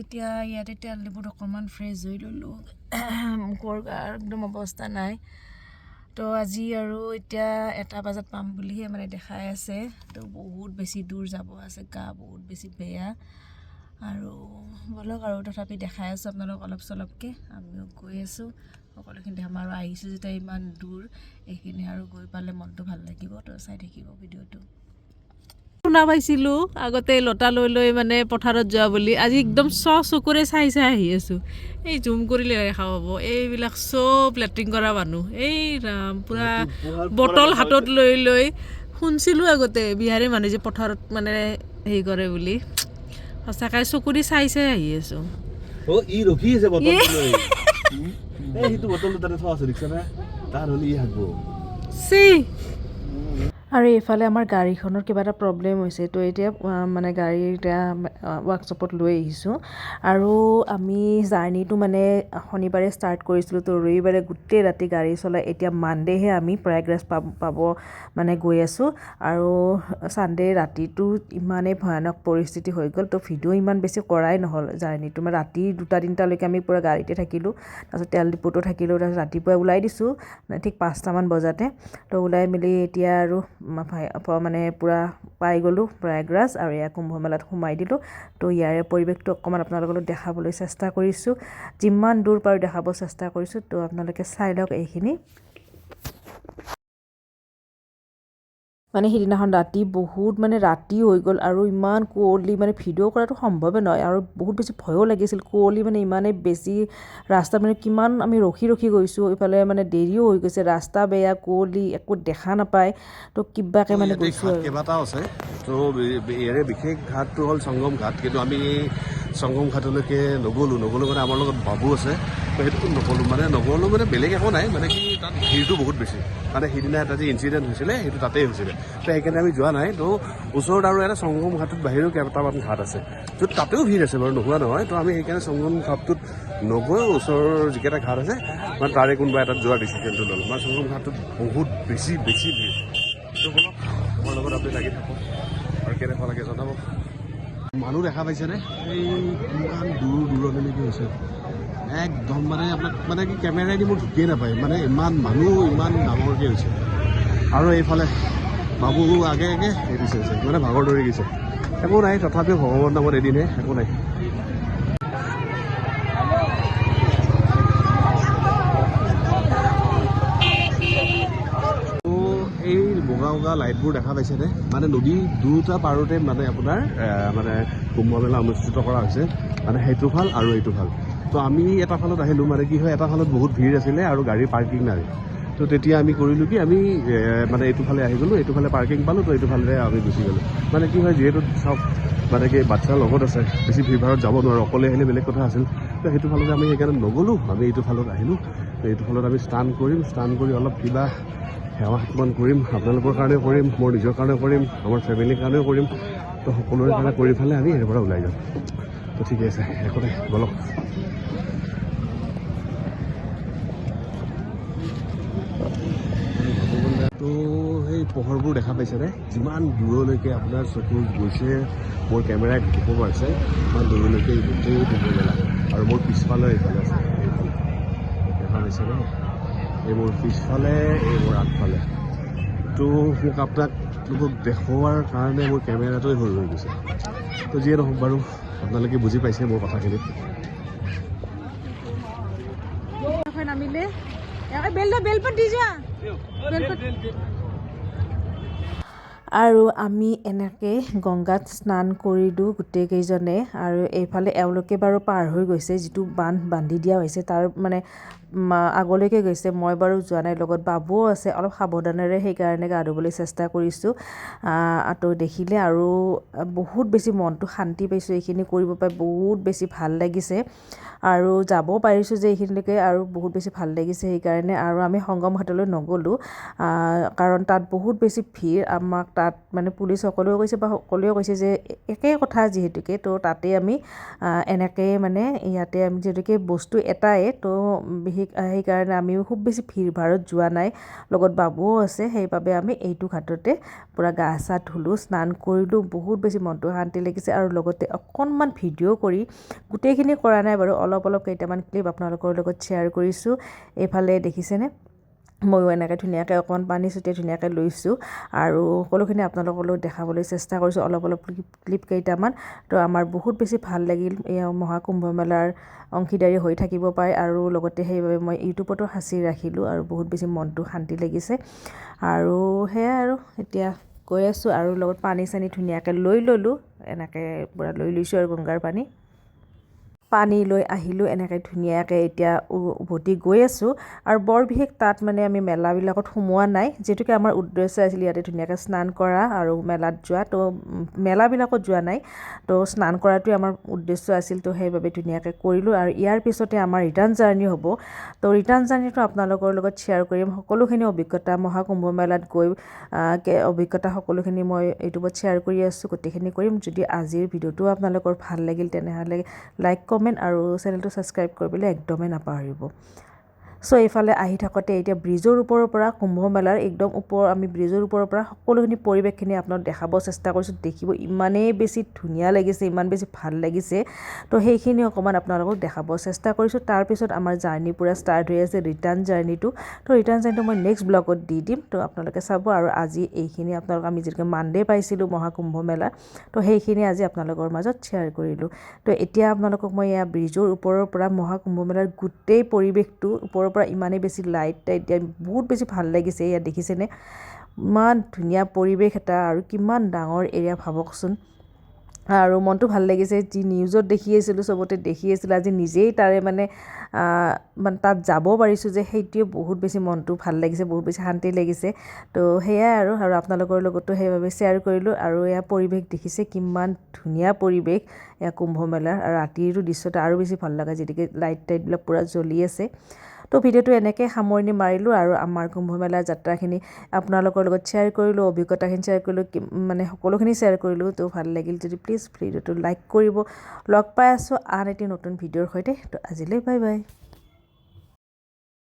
এতিয়া ইয়াতে তেল ডিপুত অকণমান ফ্ৰেছ হৈ ল'লোঁ। মুখৰ একদম অৱস্থা নাই। তো আজি আৰু এতিয়া এটা বজাত পাম বুলিহে মানে দেখাই আছে। তো বহুত বেছি দূৰ যাব আছে গা বহুত বেছি বেয়া। আৰু ব'লক আৰু তথাপি দেখাই আছোঁ আপোনালোক অলপ চলপকৈ আমিও গৈ আছোঁ। সকলোখিনি আৰু আহিছোঁ যেতিয়া ইমান দূৰ এইখিনি আৰু গৈ পালে মনটো ভাল লাগিব। তো চাই থাকিব ভিডিঅ'টো। শুনা পাইছিলোঁ আগতে লতা লৈ লৈ মানে পথাৰত যোৱা বুলি। আজি একদম চ চকুৰে চাই চাই আহি আছোঁ। এই জুম কৰিলে দেখা পাব। এইবিলাক চব লেট্ৰিন কৰা মানুহ। এই ৰাম পূৰা বটল হাতত লৈ লৈ শুনিছিলোঁ আগতে বিহাৰী মানুহ যে পথাৰত মানে হেৰি কৰে বুলি। সঁচাকৈ চকুৰে চাই চাই আহি আছোঁ। অ আৰু এইফালে আমাৰ গাড়ীখনৰ কিবা এটা প্ৰব্লেম হৈছে। তো এতিয়া মানে গাড়ী এতিয়া ৱৰ্কশ্বপত লৈ আহিছোঁ। আৰু আমি জাৰ্ণিটো মানে শনিবাৰে ষ্টাৰ্ট কৰিছিলোঁ। তো ৰবিবাৰে গোটেই ৰাতি গাড়ী চলাই এতিয়া মানডেহে আমি প্ৰয়াগৰাজ পাব পাব মানে গৈ আছোঁ। আৰু ছানডে ৰাতিটো ইমানেই ভয়ানক পৰিস্থিতি হৈ গ'ল। তো ভিডিঅ' ইমান বেছি কৰাই নহ'ল জাৰ্ণিটো মানে ৰাতি দুটা, তিনিটালৈকে আমি পূৰা গাড়ীতে থাকিলোঁ। তাৰপিছত তেল ডিপুতো থাকিলোঁ। তাৰপিছত ৰাতিপুৱাই ওলাই দিছোঁ মানে ঠিক পাঁচটামান বজাতে। তো ওলাই মেলি এতিয়া আৰু মানে পূৰা পাই গ'লোঁ প্ৰয়াগৰাজ আৰু এয়া কুম্ভ মেলাত সোমাই দিলোঁ। তো ইয়াৰে পৰিৱেশটো অকণমান আপোনালোকক দেখাবলৈ চেষ্টা কৰিছোঁ। যিমান দূৰ পাৰোঁ দেখাব চেষ্টা কৰিছোঁ। তো আপোনালোকে চাই লওক এইখিনি। মানে সিদিনাখন ৰাতি বহুত মানে ৰাতি হৈ গ'ল আৰু ইমান কুঁৱলী মানে ভিডিঅ' কৰাটো সম্ভৱে নহয় আৰু বহুত বেছি ভয়ো লাগিছিল। কুঁৱলী মানে ইমানেই বেছি ৰাস্তাত মানে কিমান আমি ৰখি ৰখি গৈছোঁ ইফালে মানে দেৰিও হৈ গৈছে ৰাস্তা বেয়া কুঁৱলী একো দেখা নাপায়। তো কিবাকৈ মানে গৈছোঁ কেইবাটাও আছে। তো ইয়াৰে বিশেষ ঘাটটো হ'ল সংগম ঘাট। কিন্তু আমি সংগম ঘাটলৈকে নগ'লোঁ। নগ'লোঁ মানে আমাৰ লগত বাবু আছে। সেইটো নগ'লোঁ। মানে নগ'লোঁ মানে বেলেগ একো নাই। মানে কি তাত ভিৰটো বহুত বেছি। মানে সিদিনা এটা যে ইনচিডেণ্ট হৈছিলে সেইটো তাতেই হৈছিলে। তো সেইকাৰণে আমি যোৱা নাই। তো ওচৰত আৰু এটা সংগম ঘাটত বাহিৰেও কেইবাটামান ঘাট আছে। তো তাতেও ভিৰ আছে বাৰু নোহোৱা নহয়। তো আমি সেইকাৰণে সংগম ঘাটটোত নগৈ ওচৰৰ যিকেইটা ঘাট আছে মানে তাৰে কোনোবা এটাত যোৱাৰ ডিচিশ্যনটো ল'লোঁ। মানে সংগম ঘাটটোত বহুত বেছি বেছি ভিৰ। তো ব'লক আমাৰ লগত আপুনি লাগি থাকক। আৰু কেনেকুৱা লাগে জনাব। মানুহ দেখা পাইছেনে? এই কিমান দূৰ দূৰণলৈকে হৈছে। একদম মানে আপোনাক মানে কি কেমেৰাইদি মোৰ ঢুকিয়ে নাপায়। মানে ইমান মানুহ ইমান ডাঙৰকৈ হৈছে। আৰু এইফালে বাবু আগে আগে হেৰি দিছে মানে ভাগৰ ধৰি গৈছে। একো নাই তথাপিও ভগৱানৰ নামত এদিনহে একো নাই তো এই বগা লাইটবোৰ দেখা পাইছেনে? মানে নদী দুটা পাৰতে মানে আপোনাৰ মানে কুম্ভ মেলা অনুষ্ঠিত কৰা হৈছে। মানে সেইটো ভাল আৰু এইটো ভাল। তো আমি এটা ফালত আহিলোঁ মানে কি হয় এটা ফালত বহুত ভিৰ আছিলে আৰু গাড়ী পাৰ্কিং নাই। তো তেতিয়া আমি কৰিলোঁ কি আমি মানে এইটো ফালে আহি গ'লোঁ এইটো ফালে পাৰ্কিং পালোঁ তো এইটো ফালে আমি গুচি গ'লোঁ। মানে কি হয় যিহেতু চাওক মানে কি বাচ্ছাৰ লগত আছে বেছি ভিৰ ভাৰত যাব নোৱাৰোঁ অকলে আহিলে বেলেগ কথা আছিল। তো সেইটো ফালতে আমি সেইকাৰণে নগ'লোঁ আমি এইটো ফালত আহিলোঁ। তো এইটো ফালত আমি স্নান কৰিম স্নান কৰি অলপ কিবা সেৱা সন্মান কৰিম আপোনালোকৰ কাৰণেও কৰিম মোৰ নিজৰ কাৰণেও কৰিম আমাৰ ফেমিলিৰ কাৰণেও কৰিম তো সকলোৰে কাৰণে কৰি পেলাই আমি ইয়াৰ পৰা ওলাই যাম। তো ঠিকে আছে একো নাই বলক সেই পোহৰবোৰ দেখা পাইছেনে? যিমান দূৰলৈকে আপোনাৰ চকু গৈছে মোৰ কেমেৰাই ঢুকিব পাৰিছে ইমান দূৰলৈকে গোটেই কুম্ভ মেলা আৰু মোৰ পিছফালে এইফালে আছে। এইফালে দেখা পাইছেনে? এই মোৰ পিছফালে এই মোৰ আগফালে। তো মোক আপোনাক লোকক দেখুওৱাৰ কাৰণে মোৰ কেমেৰাটোৱে সৰু হৈ গৈছে। তো যিয়ে নহওক বাৰু আপোনালোকে বুজি পাইছে মোৰ কথাখিনি। নামিলে বেল বেলপাত দি যোৱা। বেলপাত আৰু আমি এনেকৈ গংগাত স্নান কৰিলোঁ গোটেইকেইজনে। আৰু এইফালে এওঁলোকে বাৰু পাৰ হৈ গৈছে যিটো বান্ধ বান্ধি দিয়া হৈছে তাৰ মানে আগলৈকে গৈছে মই বাৰু যোৱা নাই লগত বাবুও আছে অলপ সাৱধানেৰে সেইকাৰণে গা ধুবলৈ চেষ্টা কৰিছোঁ। তো দেখিলে আৰু বহুত বেছি মনটো শান্তি পাইছোঁ এইখিনি কৰিব পাই বহুত বেছি ভাল লাগিছে। আৰু যাব পাৰিছোঁ যে এইখিনিলৈকে আৰু বহুত বেছি ভাল লাগিছে সেইকাৰণে আৰু আমি সংগম ঘাটলৈ নগ'লোঁ কাৰণ তাত বহুত বেছি ভিৰ আমাক তাত মানে পুলিচ সকলোৱে কৈছে বা সকলোৱে কৈছে যে একেই কথা যিহেতুকে তো তাতে আমি এনেকৈ মানে ইয়াতে আমি যিহেতুকে বস্তু এটাই তো সেইকাৰণে আমিও খুব বেছি ভিৰ ভাৰত যোৱা নাই। লগত বাবুও আছে, সেইবাবে আমি এইটো ঘাটতে পূৰা গা চা ধুলোঁ, স্নান কৰিলোঁ, বহুত বেছি মনটো শান্তি লাগিছে আৰু লগতে অকণমান ভিডিঅ' কৰি গোটেইখিনি কৰা নাই বাৰু। অলপ অলপ কেইটামান ক্লিপ আপোনালোকৰ লগত শ্বেয়াৰ কৰিছোঁ। এইফালে দেখিছেনে? ময়ো এনেকৈ ধুনীয়াকৈ অকণমান পানী ছটিয়াই ধুনীয়াকৈ লৈছোঁ আৰু সকলোখিনি আপোনালোকলৈ দেখাবলৈ চেষ্টা কৰিছোঁ অলপ অলপ ক্লিপ কেইটামান। তো আমাৰ বহুত বেছি ভাল লাগিল এই মহাকুম্ভ মেলাৰ অংশীদাৰী হৈ থাকিব পাৰে আৰু লগতে সেইবাবে মই ইউটিউবতো সাঁচি ৰাখিলোঁ আৰু বহুত বেছি মনটো শান্তি লাগিছে। আৰু সেয়াই আৰু এতিয়া গৈ আছোঁ আৰু লগত পানী চানী ধুনীয়াকৈ লৈ ল'লোঁ এনেকৈ পূৰা লৈ লৈছোঁ আৰু গংগাৰ পানী। পানী লৈ আহিলোঁ এনেকৈ ধুনীয়াকৈ এতিয়া উভতি গৈ আছোঁ। আৰু বৰ বিশেষ তাত মানে আমি মেলাবিলাকত সোমোৱা নাই। যিহেতুকে আমাৰ উদ্দেশ্য আছিল ইয়াতে ধুনীয়াকৈ স্নান কৰা আৰু মেলাত যোৱা। তো মেলাবিলাকত যোৱা নাই। তো স্নান কৰাটোৱে আমাৰ উদ্দেশ্য আছিল। তো সেইবাবে ধুনীয়াকৈ কৰিলোঁ। আৰু ইয়াৰ পিছতে আমাৰ ৰিটাৰ্ণ জাৰ্ণি হ'ব। তো ৰিটাৰ্ণ জাৰ্ণিটো আপোনালোকৰ লগত শ্বেয়াৰ কৰিম। সকলোখিনি অভিজ্ঞতা মহাকুম্ভ মেলাত গৈ অভিজ্ঞতা সকলোখিনি মই ইউটিউবত শ্বেয়াৰ কৰি আছোঁ। গোটেইখিনি কৰিম। যদি আজিৰ ভিডিঅ'টো আপোনালোকৰ ভাল লাগিল তেনেহ'লে লাইক কমেণ্ট আৰু চেনেলটো ছাবস্ক্ৰাইব কৰিবলৈ একদমেই নাপাহৰিব। চ' এইফালে আহি থাকোঁতে এতিয়া ব্ৰিজৰ ওপৰৰ পৰা কুম্ভ মেলাৰ একদম ওপৰ আমি ব্ৰিজৰ ওপৰৰ পৰা সকলোখিনি পৰিৱেশখিনি আপোনাক দেখাব চেষ্টা কৰিছোঁ। দেখিব ইমানেই বেছি ধুনীয়া লাগিছে ইমান বেছি ভাল লাগিছে। তো সেইখিনি অকণমান আপোনালোকক দেখাব চেষ্টা কৰিছোঁ। তাৰপিছত আমাৰ জাৰ্ণি পূৰা ষ্টাৰ্ট হৈ আছে ৰিটাৰ্ণ জাৰ্ণিটো। তো ৰিটাৰ্ণ জাৰ্ণিটো মই নেক্সট ব্লগত দি দিম। তো আপোনালোকে চাব আৰু আজি এইখিনি আপোনালোক আমি যিহেতুকে মানডে পাইছিলোঁ মহাকুম্ভ মেলা তো সেইখিনি আজি আপোনালোকৰ মাজত শ্বেয়াৰ কৰিলোঁ। তো এতিয়া আপোনালোকক মই এয়া ব্ৰিজৰ ওপৰৰ পৰা মহাকুম্ভ মেলাৰ গোটেই পৰিৱেশটো ওপৰৰ পৰা ইমানেই বেছি লাইট টাইট দিয়া বহুত বেছি ভালো লাগিছে ইয়াত দেখিছেনে? ইমান ধুনীয়া পৰিৱেশ এটা আৰু কিমান ডাঙৰ এৰিয়া ভাবকচোন। আৰু মনটো ভালো লাগিছে, যি নিউজত দেখি আছিলোঁ, চবতে দেখি আছিলোঁ, আজি নিজেই তাৰে মানে মানে তাত যাব পাৰিছোঁ যে সেইটোৱে বহুত বেছি মনটো ভালো লাগিছে, বহুত বেছি শান্তি লাগিছে। তো সেয়াই আৰু আৰু আপোনালোকৰ লগতো সেইবাবে শ্বেয়াৰ কৰিলোঁ আৰু এয়া পৰিৱেশ দেখিছে, কিমান ধুনীয়া পৰিৱেশ এয়া কুম্ভ মেলাৰ, আৰু ৰাতিৰটো দৃশ্যটো আৰু বেছি ভালো লগা যিহেতুকে লাইট টাইটবিলাক পূৰা জ্বলি আছে। তো ভিডিঅ'টো এনেকৈ সামৰণি মাৰিলোঁ আৰু আমাৰ কুম্ভ মেলাৰ যাত্ৰাখিনি আপোনালোকৰ লগত শ্বেয়াৰ কৰিলোঁ অভিজ্ঞতাখিনি শ্বেয়াৰ কৰিলোঁ মানে সকলোখিনি শ্বেয়াৰ কৰিলোঁ। তো ভাল লাগিল যদি প্লিজ ভিডিঅ'টো লাইক কৰিব। লগ পাই আছোঁ আন এটি নতুন ভিডিঅ'ৰ সৈতে। তো আজিলৈ বাই বাই।